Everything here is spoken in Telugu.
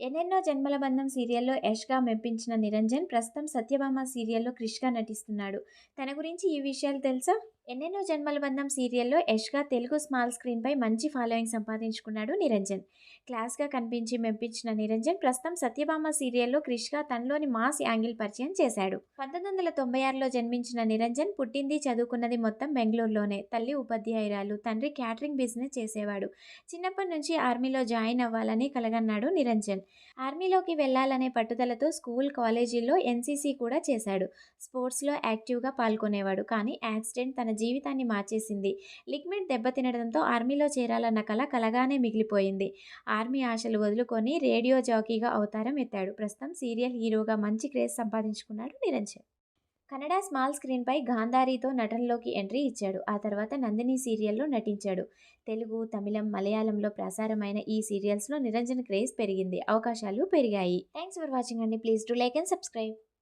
ఎన్నెన్నో జన్మల బంధం సీరియల్లో యష్గా మెప్పించిన నిరంజన్ ప్రస్తుతం సత్యభామ సీరియల్లో క్రిష్గా నటిస్తున్నాడు. తన గురించి ఈ విషయాలు తెలుసా? ఎన్నెన్నో జన్మల బంధం సీరియల్లో యష్గా తెలుగు స్మాల్ స్క్రీన్పై మంచి ఫాలోయింగ్ సంపాదించుకున్నాడు నిరంజన్. క్లాస్గా కనిపించి మెప్పించిన నిరంజన్ ప్రస్తుతం సత్యభామ సీరియల్లో క్రిష్గా తనలోని మాస్ యాంగిల్ పరిచయం చేశాడు. పంతొమ్మిది వందల తొంభై ఆరులో జన్మించిన నిరంజన్ పుట్టింది చదువుకున్నది మొత్తం బెంగళూరులోనే. తల్లి ఉపాధ్యాయురాలు తండ్రి క్యాటరింగ్ బిజినెస్ చేసేవాడు. చిన్నప్పటి నుంచి ఆర్మీలో జాయిన్ అవ్వాలని కలగన్నాడు నిరంజన్. ఆర్మీలోకి వెళ్ళాలనే పట్టుదలతో స్కూల్ కాలేజీల్లో ఎన్సీసీ కూడా చేశాడు. స్పోర్ట్స్లో యాక్టివ్గా పాల్గొనేవాడు కానీ యాక్సిడెంట్ తన జీవితాన్ని మార్చేసింది. లిగ్మెంట్ దెబ్బతినడంతో ఆర్మీలో చేరాలన్న కల కలగానే మిగిలిపోయింది. ఆర్మీ ఆశలు వదులుకొని రేడియో జాకీగా అవతారం ఎత్తాడు. ప్రస్తుతం సీరియల్ హీరోగా మంచి క్రేజ్ సంపాదించుకున్నాడు నిరంజన్. కన్నడ స్మాల్ స్క్రీన్పై గాంధారీతో నటనలోకి ఎంట్రీ ఇచ్చాడు. ఆ తర్వాత నందిని సీరియల్లో నటించాడు. తెలుగు తమిళం మలయాళంలో ప్రసారమైన ఈ సీరియల్స్లో నిరంజన్ క్రేజ్ పెరిగింది. అవకాశాలు పెరిగాయి. థ్యాంక్స్ ఫర్ వాచింగ్ అండి. Please do like and subscribe.